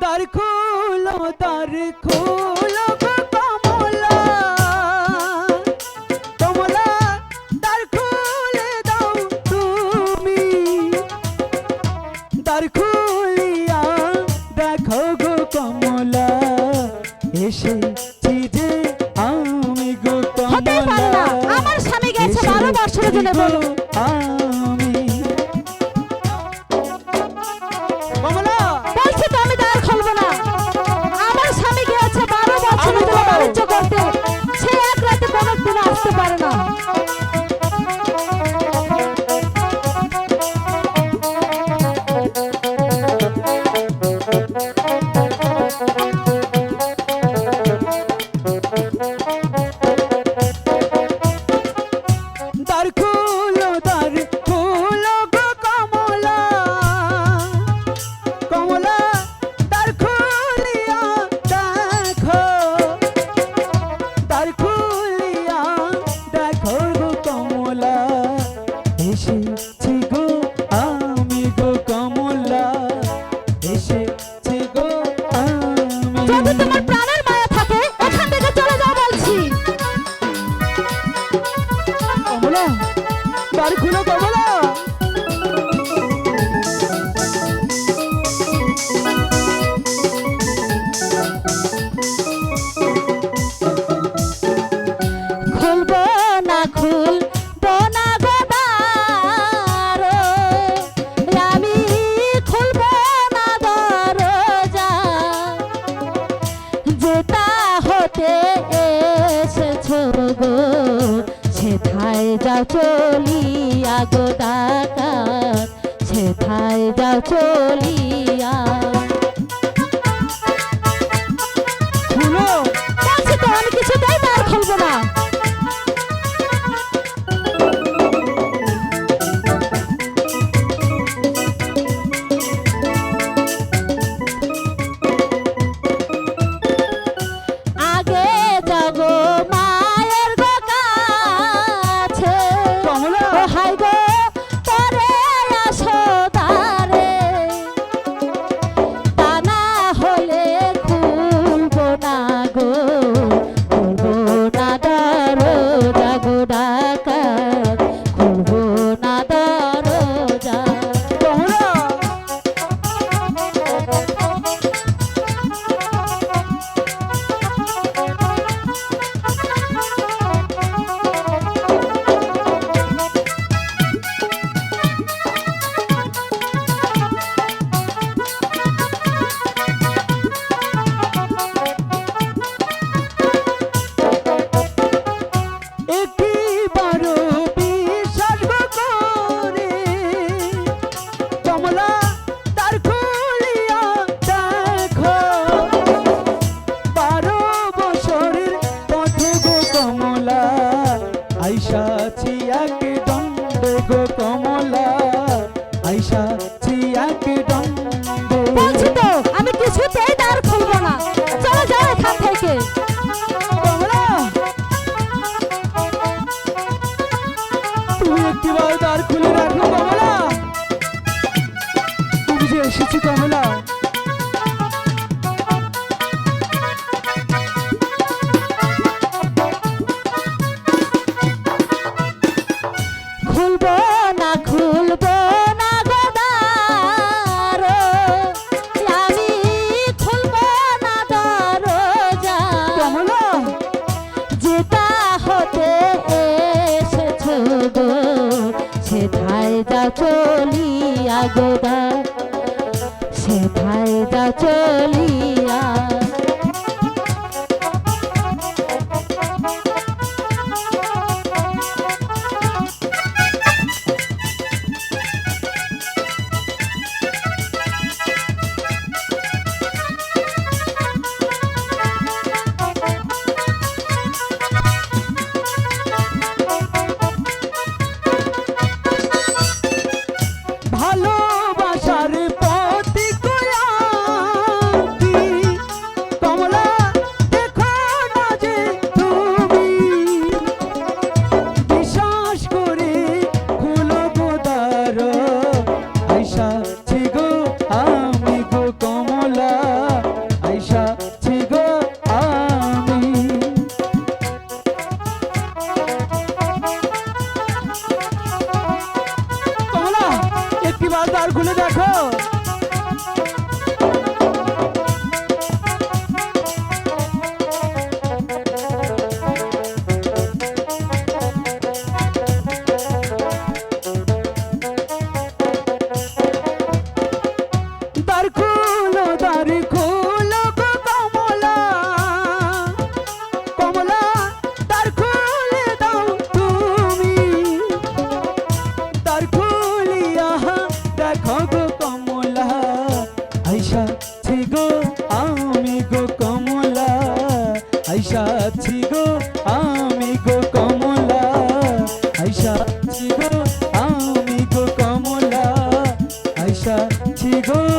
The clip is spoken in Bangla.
দ্বার খোলো দার খোলো কমলা। দাও দেখো গো কমলা চিজে আমি আমার স্বামী গেছে বারো বছরের জন্য বলো। ছো আইসা চিয়াকে দণ্ড বলছি তো আমি কিছুতেই দ্বার খুলব না। চলো যাও এখান থেকে। তুমি একটিবার দ্বার খুলে রাখো কমলা। তুমি যে এসেছি কমলা। চলিয়া গোদা সে ভাইদা চলিয়া আর খুলে দেখো। আইসা ছি গো, আমি গো কমলা। আইসা আছি গো, আমি গো কমলা। আইসা আছি গো, আমি গো কমলা। আইসা আছি গো